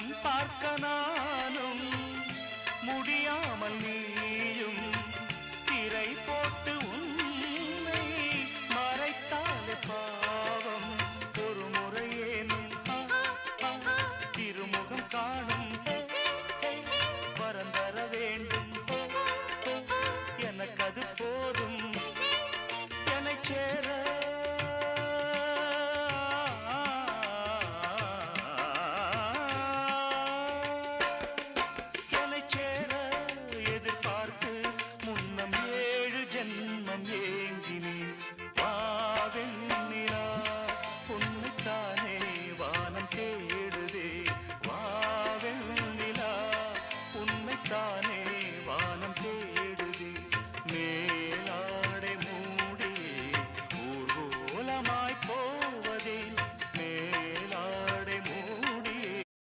முகம் பார்க்க நானும் முடியாமல் நீ